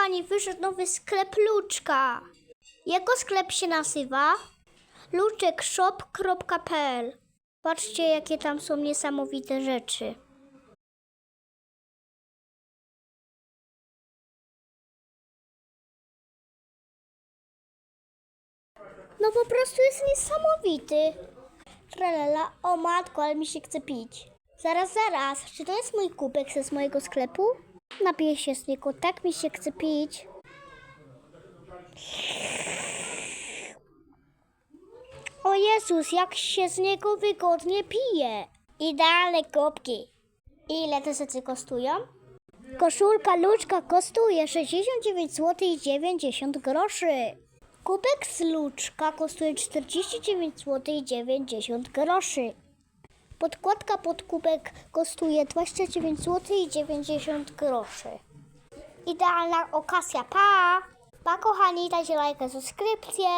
kochani, wyszedł nowy sklep Luczka. Jego sklep się nazywa luczekshop.pl. Patrzcie, jakie tam są niesamowite rzeczy. No po prostu jest niesamowity. Tralala, o matko, ale mi się chce pić. Zaraz, zaraz, czy to jest mój kubek z mojego sklepu? Napiję się niego, tak mi się chce pić. O Jezus, jak się z niego wygodnie pije. Idealne kubki. Ile te rzeczy kosztują? Koszulka luczka kosztuje 69 zł i 90 groszy. Kubek z luczka kosztuje 49 zł i 90 groszy. Podkładka pod kubek kosztuje 29 zł i 90 groszy. Idealna okazja, pa! Pa kochani, dajcie lajkę, subskrypcję.